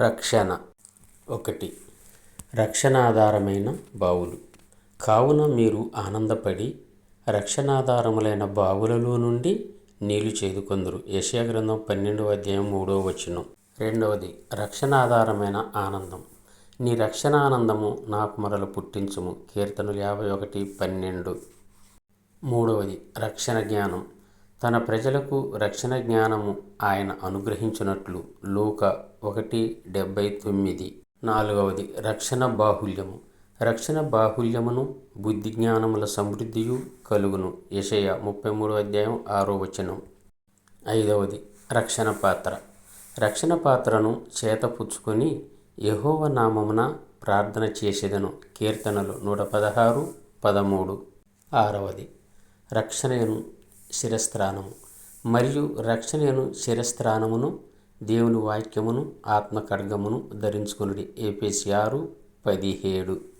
రక్షణ. ఒకటి. రక్షణాధారమైన బావులు. కావున మీరు ఆనందపడి రక్షణాధారములైన బావులలో నుండి నీళ్ళు చేదుకొందరు. యెషయా గ్రంథం పన్నెండవ అధ్యాయం మూడవ వచనం. రెండవది. రక్షణాధారమైన ఆనందం. నీ రక్షణ ఆనందము నాకు మరల పుట్టించుము. కీర్తనలు యాభై ఒకటి పన్నెండు. మూడవది. రక్షణ జ్ఞానం. తన ప్రజలకు రక్షణ జ్ఞానము ఆయన అనుగ్రహించినట్లు లూక ఒకటి డెబ్బై తొమ్మిది. నాలుగవది రక్షణ బాహుల్యము. రక్షణ బాహుల్యమును బుద్ధి జ్ఞానముల సమృద్ధియు కలుగును. యషయ ముప్పై మూడు అధ్యాయం ఆరో వచనం. ఐదవది రక్షణ పాత్ర. రక్షణ పాత్రను చేతపుచ్చుకొని యహోవ నామమున ప్రార్థన చేసేదను. కీర్తనలు నూట పదహారు పదమూడు. ఆరవది రక్షణను శిరస్త్రానము. మరియు రక్షణను శిరస్త్రానమును దేవుని వాక్యమును ఆత్మ ఖడ్గమును ధరించుకునుడి. ఏపీసీ ఆరు పదిహేడు.